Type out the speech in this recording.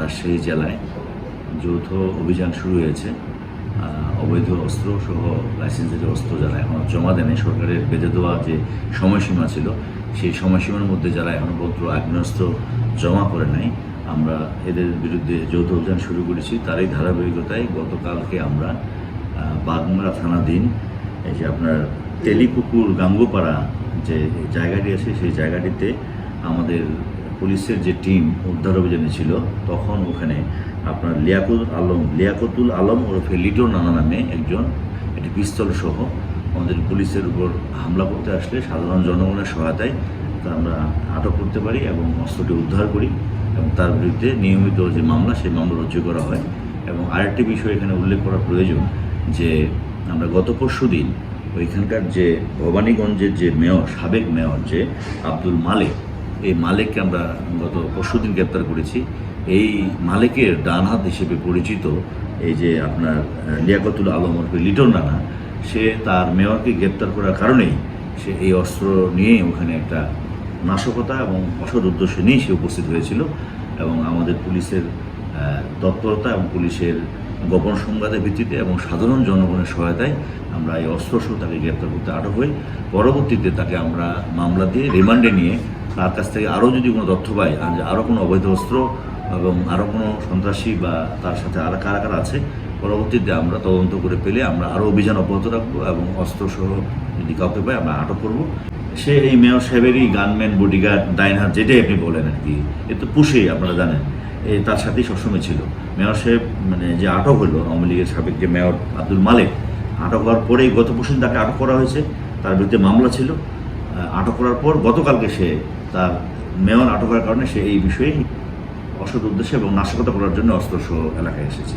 রাজশাহী জেলায় যৌথ অভিযান শুরু হয়েছে। অবৈধ অস্ত্র সহ লাইসেন্সের অস্ত্র যারা এখনও জমা দেয়নি, সরকারের বেঁধে দেওয়া যে সময়সীমা ছিল, সেই সময়সীমার মধ্যে যারা এখনও পর্যন্ত আগ্নেয়াস্ত্র জমা করে নাই, আমরা এদের বিরুদ্ধে যৌথ অভিযান শুরু করেছি। তারই ধারাবাহিকতায় গতকালকে আমরা বাগমারা থানাধীন এই যে আপনার তেলিপুকুর গাঙ্গুপাড়া যে জায়গাটি আছে, সেই জায়গাটিতে আমাদের পুলিশের যে টিম উদ্ধার অভিযানে ছিল, তখন ওখানে আপনার লিয়াকুত আলম, লিয়াকতুল আলম ওরফে লিটন নানা নামে একজন, একটি পিস্তল সহ আমাদের পুলিশের উপর হামলা করতে আসলে সাধারণ জনগণের সহায়তায় তা আমরা আটক করতে পারি এবং অস্ত্রটি উদ্ধার করি এবং তার বিরুদ্ধে নিয়মিত যে মামলা, সেই মামলা রুজু করা হয়। এবং আরেকটি বিষয় এখানে উল্লেখ করা প্রয়োজন যে আমরা গত পরশু দিন ওইখানকার যে ভবানীগঞ্জের যে মেয়র, সাবেক মেয়র যে আব্দুল মালেক এই মালেককে আমরা গত পরশুদিন গ্রেপ্তার করেছি। এই মালেকের ডান হাত হিসেবে পরিচিত এই যে আপনার লিয়াকতুল আলম ওরফে লিটন রানা, সে তার মেয়রকে গ্রেপ্তার করার কারণেই সে এই অস্ত্র নিয়ে ওখানে একটা নাশকতা এবং অসৎ উদ্দেশ্য নিয়ে সে উপস্থিত হয়েছিল এবং আমাদের পুলিশের তৎপরতা এবং পুলিশের গোপন সংবাদের ভিত্তিতে এবং সাধারণ জনগণের সহায়তায় আমরা এই অস্ত্রসহ তাকে গ্রেপ্তার করতে আটক হই। পরবর্তীতে তাকে আমরা মামলা দিয়ে রিমান্ডে নিয়ে তার কাছ থেকে আরও যদি কোনো তথ্য পাই আরও কোনো অবৈধ অস্ত্র এবং আরও কোনো সন্ত্রাসী বা তার সাথে আর কারা কারা আছে, পরবর্তীতে আমরা তদন্ত করে পেলে আমরা আরও অভিযান অব্যাহত রাখব এবং অস্ত্রসহ যদি কাউকে পাই, আমরা আটক করব। সে এই মেয়র সাহেবেরই গানম্যান বডিগার্ড ডাইনহার যেটাই আপনি বলেন আর কি, এ তো পুষেই আপনারা জানেন, এ তার সাথেই সবসময় ছিল। মেয়র সাহেব মানে যে আটক হলো, আওয়ামী লীগের সাবেক যে মেয়র আব্দুল মালেক, আটক হওয়ার পরেই গত পরশু তাকে আটক করা হয়েছে, তার বিরুদ্ধে মামলা ছিল। আটক করার পর গতকালকে সে তার মেয়র আটক করার কারণে সে এই বিষয়ে অসৎ উদ্দেশ্যে এবং নাশকতা করার জন্য অস্ত্রসহ এলাকায় এসেছে।